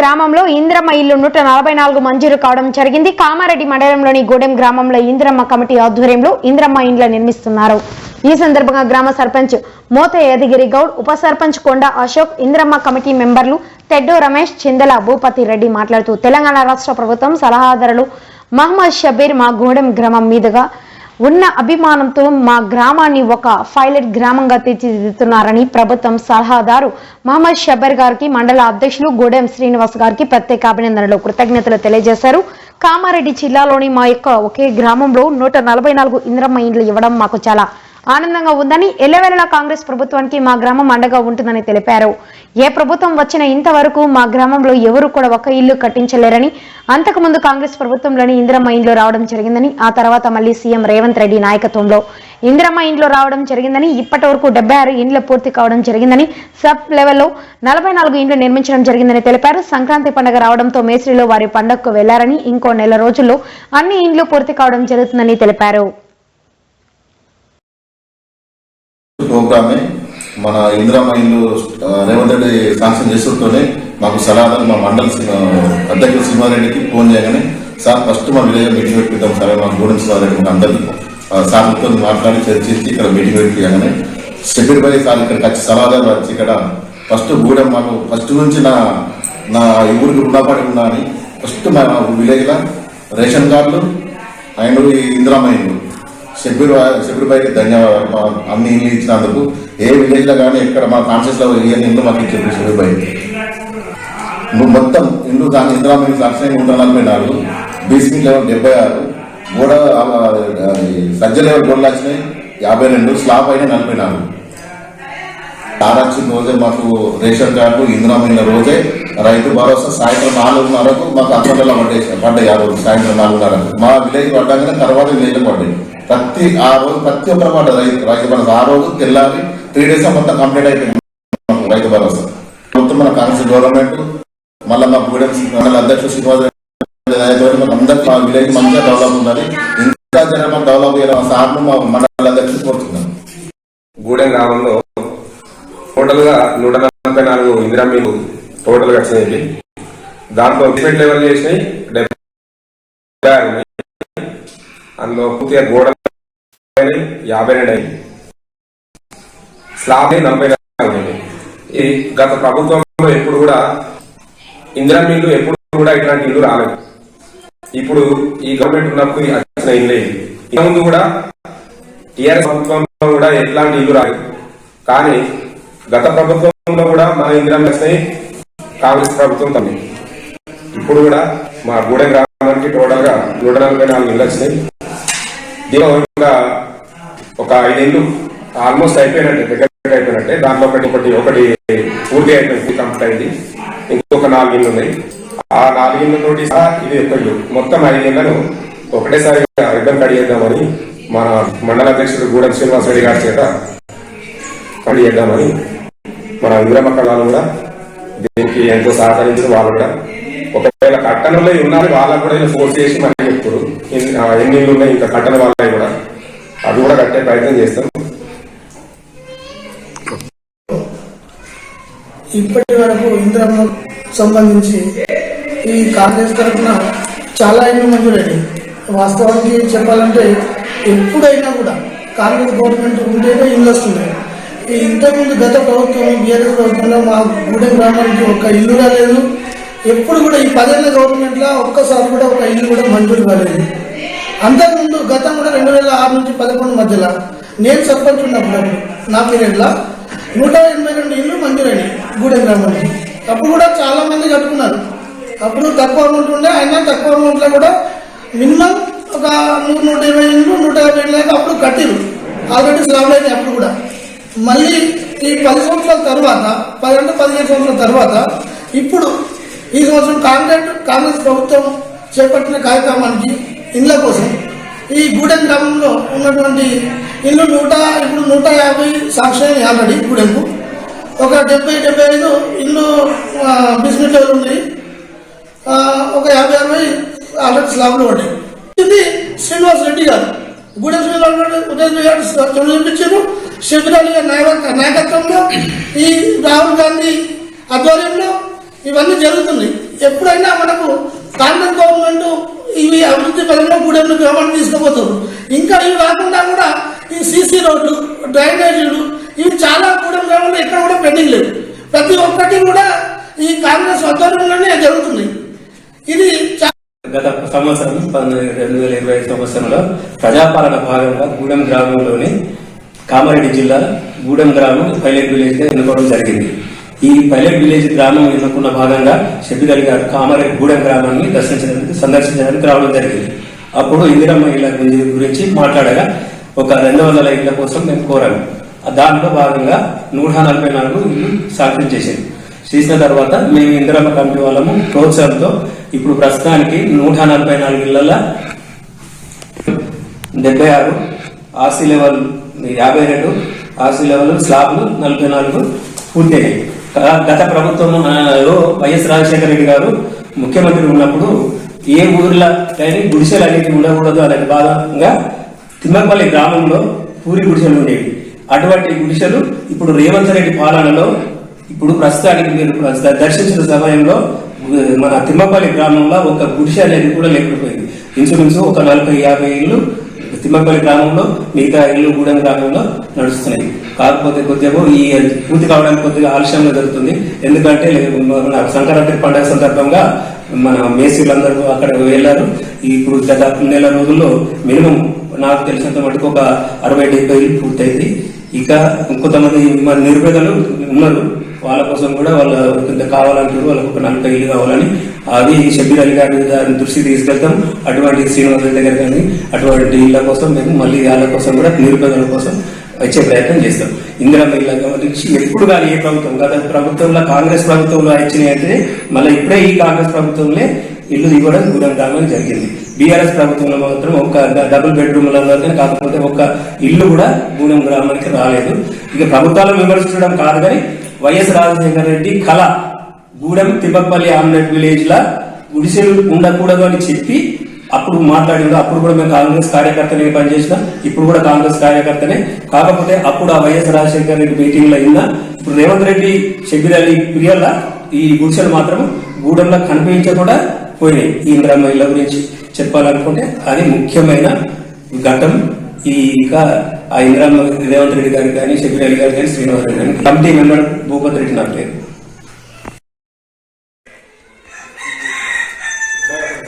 గ్రామంలో ఇంద్రమ్మ ఇల్లు నూట నలభై నాలుగు మంజూరు కావడం జరిగింది. కామారెడ్డి మండలంలోని గూడెం గ్రామంలో ఇంద్రమ్మ కమిటీ ఆధ్వర్యంలో ఇంద్రమ్మ ఇండ్ల నిర్మిస్తున్నారు. ఈ సందర్భంగా గ్రామ సర్పంచ్ మోత యాదగిరి గౌడ్ ఉప సర్పంచ్ కొండ అశోక్ ఇంద్రమ్మ కమిటీ మెంబర్లు తెడ్డో రమేష్ చిందల భూపతి రెడ్డి మాట్లాడుతూ తెలంగాణ రాష్ట్ర ప్రభుత్వం సలహాదారులు మహమ్మద్ షబీర్ మా గూడెం గ్రామం మీదుగా ఉన్న అభిమానంతో మా గ్రామాన్ని ఒక పైలట్ గ్రామంగా తీర్చిదిద్దుతున్నారని ప్రభుత్వం సలహాదారు మహమ్మద్ షబర్ గారికి మండల అధ్యక్షులు గూడెం శ్రీనివాస్ గారికి ప్రత్యేక అభినందనలు కృతజ్ఞతలు తెలియజేశారు. కామారెడ్డి జిల్లాలోని మా యొక్క ఒకే గ్రామంలో నూట నలభై నాలుగు ఇంద్రమ్మ ఇండ్లు ఇవ్వడం మాకు చాలా ఆనందంగా ఉందని ఎల్లవేళలా కాంగ్రెస్ ప్రభుత్వానికి మా గ్రామం అండగా ఉంటుందని తెలిపారు. ఏ ప్రభుత్వం వచ్చిన ఇంతవరకు మా గ్రామంలో ఎవరు కూడా ఒక ఇల్లు కట్టించలేరని అంతకుముందు కాంగ్రెస్ ప్రభుత్వంలోని ఇందిరమ్మ ఇండ్లు రావడం జరిగిందని ఆ తర్వాత మళ్ళీ సీఎం రేవంత్ రెడ్డి నాయకత్వంలో ఇందిరమ్మ ఇండ్లు రావడం జరిగిందని ఇప్పటి వరకు డెబ్బై ఆరు ఇండ్లు పూర్తి కావడం జరిగిందని సబ్ లెవెల్లో నలభై నాలుగు ఇండ్లు నిర్మించడం జరిగిందని తెలిపారు. సంక్రాంతి పండుగ రావడంతో మేస్త్రీలు వారి పండగకు వెళ్ళారని ఇంకో నెల రోజుల్లో అన్ని ఇండ్లు పూర్తి కావడం జరుగుతుందని తెలిపారు. ప్రోగ్రామే మన ఇందిరామ ఇల్లు రేవంత్ రెడ్డి శాంక్షన్ చేస్తుంటేనే మాకు సలహాదారు మా మండల సి- అధ్యక్షుడు సింహారెడ్డికి ఫోన్ చేయగానే సార్ ఫస్ట్ మా విలేజ్ మీటింగ్ పెట్టిద్దాం సరే మా గూడెం సింహారెడ్డి మాకు అందరికీ. సార్తో మాట్లాడి చర్చించి ఇక్కడ మీటింగ్ పెట్టియగానే సెక్రటరీ సార్ ఇక్కడికి వచ్చి సలహాదారు వచ్చి ఇక్కడ ఫస్ట్ గూడెం మాకు ఫస్ట్ నుంచి నా నా ఊరికి రుణపడి ఉన్నా అని ఫస్ట్ మా విలేజ్లో రేషన్ కార్డులు అండ్ ఈ ఇందిరామ ఇల్లు. షబ్బీర్ షబ్బీర్ భాయ్కి ధన్యవాదాలు. అన్ని ఇల్లు ఇచ్చినందుకు ఏ విలేజ్లో కానీ ఎక్కడ మా కాన్షియస్లో ఏ ఇల్లు మాకు ఇచ్చారు షబ్బీర్ భాయ్ నువ్వు మొత్తం ఇల్లు దాని ఇందిరామ ఇల్లు లక్షణంగా నూట నలభై నాలుగు బీసీ లెవెల్ డెబ్బై ఆరు గోడ సజ్జ లెవెల్ గోడలు వచ్చినాయి యాభై రెండు స్లాబ్ అయినా నలభై నాలుగు. తారాచిన రోజే మాకు రేషన్ కార్డు ఇందిరామ రోజే రైతు భరోసా సాయంత్రం నాలుగున్నరకు మాకు అకౌంట్లో పడ్డాయి పడ్డాయి ఆ రోజు సాయంత్రం నాలుగున్నరకు మా విలేజ్ పడ్డాకనే తర్వాత విలేజ్ పడ్డాయి. ప్రతి ఆ రోజు ప్రతి ఒక్కరు పడ్డ రైతు రైతు భరోసా. ఆ రోజు తెల్లారి త్రీ డేస్ మొత్తం కంప్లీట్ అయిపోయింది. రైతు భరోసా. మొత్తం మన కాంగ్రెస్ గవర్నమెంట్ మళ్ళీ మా గూడెం మండల అధ్యక్షుడు శ్రీనివాస అందరికీ మా విలేజ్ మంచిగా డెవలప్ ఉండాలి ఇంకా జనం డెవలప్ అయ్యే సార్లు మా మండల అధ్యక్షుడు కోరుతున్నాను గూడెం గ్రామంలో టోటల్గా నూట నలభై నాలుగు ఇందిరా మీరు టోటల్గా వచ్చినాయి దాంట్లో సిమెంట్ లెవెల్ చేసినాయి డెబ్బై అందులో పూర్తిగా గోడ యాభై రెండు అయింది స్లాబ్ నలభై నాలుగు అయినాయి. ఈ గత ప్రభుత్వంలో ఎప్పుడు కూడా ఇందిరా మిల్లు ఎప్పుడు కూడా ఇట్లాంటి ఇల్లు రాలేదు. ఇప్పుడు ఈ గవర్నమెంట్ ఉన్నప్పుడు వచ్చిన ఇల్లు ఇది. ముందు కూడా టీఆర్ఎస్ ప్రభుత్వంలో కూడా ఎట్లాంటి ఇల్లు రాలేదు. కానీ గత ప్రభుత్వంలో కూడా మన ఇందిరా వచ్చినాయి కాంగ్రెస్ ప్రభుత్వం తమ్మి ఇప్పుడు కూడా మా గూడెం గ్రామానికి టోటల్గా నూట నలభై నాలుగు ఇళ్ళు వచ్చినాయి. దీనివల్ల ఒక ఐదేళ్ళు ఆల్మోస్ట్ అయిపోయినట్టే దగ్గర అయిపోయినట్టే. దాంట్లో ఒకటి ఒకటి ఒకటి పూర్తి అయిపోయింది కంప్లీట్ అయింది. ఇంకొక నాలుగు ఇళ్ళు ఉన్నాయి. ఆ నాలుగిళ్ళతోటి సహా ఇది ఒక ఇల్లు మొత్తం ఐదేళ్ళను ఒకటేసారిగా రిబ్బన్ కడిగేద్దామని మన మండల అధ్యక్షుడు గూడెం శ్రీనివాసరెడ్డి గారి చేత కట్ చేద్దామని మన ఇంద్రమ్మ కళలు కూడా దీనికి ఎంతో సహకరించిన వాళ్ళు కూడా. ఒకవేళ కట్టణంలో ఉన్నారు వాళ్ళకు కూడా ఇలా ఫోర్స్ చేసి మనకి చెప్తారు ఎన్ని ఇళ్ళు ఉన్నాయి ఇంకా కట్టణ వాళ్ళని కూడా. అవి కూడా కట్టే ప్రయత్నం చేస్తాం ఇప్పటి వరకు ఇంద్రమ్మ సంబంధించి ఈ కాంగ్రెస్ తరఫున చాలా ఇల్లు మంజూరండి వాస్తవానికి చెప్పాలంటే ఎప్పుడైనా కూడా కాంగ్రెస్ గవర్నమెంట్ ఉంటేనే ఇల్లు వస్తున్నాయి. ఇంతకుముందు గత ప్రభుత్వం బీఆర్ఎస్ ప్రభుత్వంలో మా గూడెం గ్రామానికి ఒక్క ఇల్లు రాలేదు. ఎప్పుడు కూడా ఈ పదేళ్ళ గవర్నమెంట్లో ఒక్కసారి కూడా ఒక ఇల్లు కూడా మంజూరు కాలేదు. అంతకుముందు గతం కూడా రెండు వేల ఆరు నుంచి పదకొండు మధ్యలో నేను సర్పంచ్ ఉన్నప్పుడు నా పీరియడ్లో నూట ఎనభై రెండు ఇల్లు మంజూరైనవి గూడెం గ్రామానికి. అప్పుడు కూడా చాలా మంది కట్టుకున్నారు. అప్పుడు తక్కువ అమౌంట్ ఉండే అయినా తక్కువ అమౌంట్లో కూడా మినిమం ఒక నూట నూట ఇరవై ఇల్లు నూట యాభై ఇళ్ళు అప్పుడు కట్టిరు ఆల్రెడీ స్లాబ్లు అయినాయి అప్పుడు కూడా మళ్ళీ ఈ పది సంవత్సరాల తర్వాత పది అంటే పదిహేను సంవత్సరాల తర్వాత ఇప్పుడు ఈ సంవత్సరం కాంగ్రెస్ కాంగ్రెస్ ప్రభుత్వం చేపట్టిన కార్యక్రమానికి ఇళ్ళ కోసం ఈ గూడెం గ్రామంలో ఉన్నటువంటి ఇల్లు నూట ఇప్పుడు నూట యాభై సాక్ష్యం ఆల్రెడీ గూడెంకు. ఒక డెబ్బై డెబ్బై ఐదు ఇల్లు బిజినెస్ లెవెల్ ఉన్నాయి. ఒక యాభై అరవై ఆల్రెడీ స్లాబ్లు పడ్డాయి. ఇది శ్రీనివాస్ రెడ్డి గారు గూడెం శ్రీనివాస్ రెడ్డి ఉదయం చూపించారు నాయకత్వంలో ఈ రాహుల్ గాంధీ ఆధ్వర్యంలో ఇవన్నీ జరుగుతున్నాయి ఎప్పుడైనా మనకు కాంగ్రెస్ గవర్నమెంట్ ఇవి అభివృద్ధి పరంగా గూడెంలో గ్రామాన్ని తీసుకుపోతారు ఇంకా ఇవి కాకుండా కూడా ఈ సీసీ రోడ్లు డ్రైనేజీలు ఇవి చాలా గూడెం గ్రామంలో ఎక్కడ కూడా పెండింగ్ లేదు ప్రతి ఒక్కటి కూడా ఈ కాంగ్రెస్ ఆధ్వర్యంలోనే జరుగుతుంది ఇది గత సంవత్సరం పంతొమ్మిది రెండు వేల ఇరవై ఐదు సంవత్సరంలో ప్రజాపాలన భాగంగా గూడెం గ్రామంలోని కామారెడ్డి జిల్లా గూడెం గ్రామం పైలట్ విలేజ్గా ఎన్నుకోవడం జరిగింది. ఈ పైలట్ విలేజ్ గ్రామం ఎన్నుకున్న భాగంగా షబ్బిదల్ గారు కామారెడ్డి గూడెం గ్రామాన్ని దర్శించడానికి సందర్శించడానికి రావడం జరిగింది. అప్పుడు ఇందిరమ్మ ఇళ్ళ గురించి- గురించి మాట్లాడగా ఒక రెండు వందల ఇళ్ళ కోసం మేము కోరాము. దాంట్లో భాగంగా నూట నలభై నాలుగు ఇల్లు శాంక్షన్ చేసింది. చేసిన తర్వాత మేము ఇందిరమ్మ కమిటీ వాళ్ళము ప్రోత్సాహంతో ఇప్పుడు ప్రస్తుతానికి నూట నలభై నాలుగు ఇళ్ళ డెబ్బై ఆరు ఆర్సీ లెవెల్ యాభై రెండు ఆర్సీ లెవెల్ స్లాబ్లు నలభై నాలుగు పూర్తయ్యాయి. గత ప్రభుత్వం లో వైఎస్ రాజశేఖర రెడ్డి గారు ముఖ్యమంత్రి ఉన్నప్పుడు ఏ ఊర్లో కానీ గుడిసెలు అనేది ఉండకూడదు అనే భాగంగా తిమ్మపల్లి గ్రామంలో పూరి గుడిసెలు ఉండేవి. అటువంటి గుడిసెలు ఇప్పుడు రేవంత్ రెడ్డి పాలనలో ఇప్పుడు ప్రస్తుతానికి మీరు దర్శించిన సమయంలో మన తిమ్మపల్లి గ్రామంలో ఒక గుడిసె అనేది కూడా లేకపోయింది. ఇన్సూరెన్స్ ఒక నలభై యాభై ఇల్లు తిమ్మపల్లి గ్రామంలో మిగతా ఇల్లు గూడెం గ్రామంలో నడుస్తున్నాయి. కాకపోతే కొద్దిగా ఈ పూర్తి కావడానికి కొద్దిగా ఆలస్యంగా జరుగుతుంది. ఎందుకంటే మన సంక్రాంతి పండుగ సందర్భంగా మన మేసీలందరూ అక్కడ వెళ్ళారు. ఇప్పుడు గత నెల రోజుల్లో మినిమం నాకు తెలిసినంత మటుకు ఒక అరవై డెబ్బై ఇల్లు పూర్తయింది. ఇక కొంతమంది మన నిరుపేదలు ఉన్నారు. వాళ్ళ కోసం కూడా వాళ్ళ కొంత కావాలంటారు వాళ్ళకి ఒక నలభై ఇల్లు కావాలని. అది షబీర్ అలీ గారి దృష్టి తీసుకెళ్తాం. అటువంటి శ్రీనివాస్ దగ్గర కానీ అటువంటి ఇళ్ళ కోసం మేము మళ్ళీ వాళ్ళ కోసం కూడా నిరుపేదల కోసం వచ్చే ప్రయత్నం చేస్తాం. ఇందిరా మహిళ గురించి ఎప్పుడు కానీ ఏ ప్రభుత్వం గత ప్రభుత్వంలో కాంగ్రెస్ ప్రభుత్వంలో ఇచ్చినాయి అయితే మళ్ళీ ఇప్పుడే ఈ కాంగ్రెస్ ప్రభుత్వంలో ఇల్లు ఇవ్వడం గూడెం రావడం జరిగింది. బీఆర్ఎస్ ప్రభుత్వంలో మాత్రం ఒక డబుల్ బెడ్రూమ్లు కాకపోతే ఒక ఇల్లు కూడా గూడెం గ్రామానికి రాలేదు. ఇక ప్రభుత్వాలు విమర్శించడం కాదు కానీ వైఎస్ రాజశేఖర రెడ్డి కళ గూడెం తిప్పపల్లి ఆమ్లెట్ విలేజ్ లా గుడిసెలు ఉండకూడదు అని చెప్పి అప్పుడు మాట్లాడిండు. అప్పుడు కూడా మేము కాంగ్రెస్ కార్యకర్తనే పనిచేసిన ఇప్పుడు కూడా కాంగ్రెస్ కార్యకర్తనే. కాకపోతే అప్పుడు ఆ వైఎస్ రాజశేఖర రెడ్డి మీటింగ్లో అయినా ఇప్పుడు రేవంత్ రెడ్డి షబీర్ అలీ ఈ గుడిసెలు మాత్రం గూడెంలో కనిపించకుండా పోయినాయి. ఈ ఇందిరమ్మ ఇళ్ళ గురించి చెప్పాలనుకుంటే అది ముఖ్యమైన ఘట్టం. ఈ ఇక ఆ ఇందిరమ్మ రేవంత్ రెడ్డి గారికి కానీ షబీర్ అలీ గారికి కానీ శ్రీనివాస్ రెడ్డి కానీ కమిటీ మెంబర్ భూపత్ రెడ్డి నా పేరు.